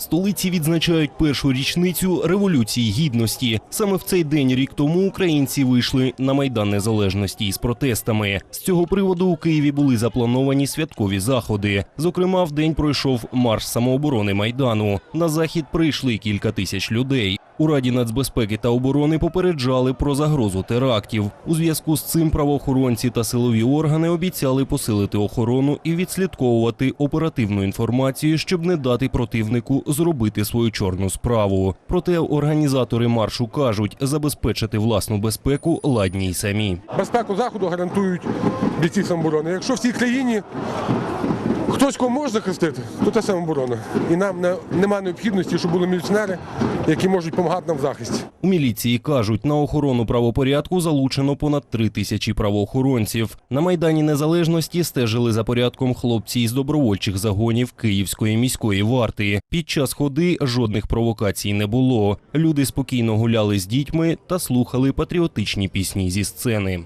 Столиці відзначають першу річницю революції гідності. Саме в цей день рік тому українці вийшли на майдан незалежності із протестами. З цього приводу у Києві були заплановані святкові заходи. Зокрема, в день пройшов марш самооборони майдану. На захід прийшли кілька тисяч людей. У Раді нацбезпеки та оборони попереджали про загрозу терактів. У зв'язку з цим правоохоронці та силові органи обіцяли посилити охорону і відслідковувати оперативну інформацію, щоб не дати противнику зробити свою чорну справу. Проте організатори маршу кажуть, забезпечити власну безпеку ладні й самі. Безпеку заходу гарантують бійці самоборони. Якщо в цій країні хтось кого може захистити, то це самооборона. І нам не, нема необхідності, щоб були міліціонери, які можуть допомагати нам в захисті. У міліції кажуть, на охорону правопорядку залучено понад три тисячі правоохоронців. На майдані незалежності стежили за порядком хлопці із добровольчих загонів Київської міської варти. Під час ходи жодних провокацій не було. Люди спокійно гуляли з дітьми та слухали патріотичні пісні зі сцени.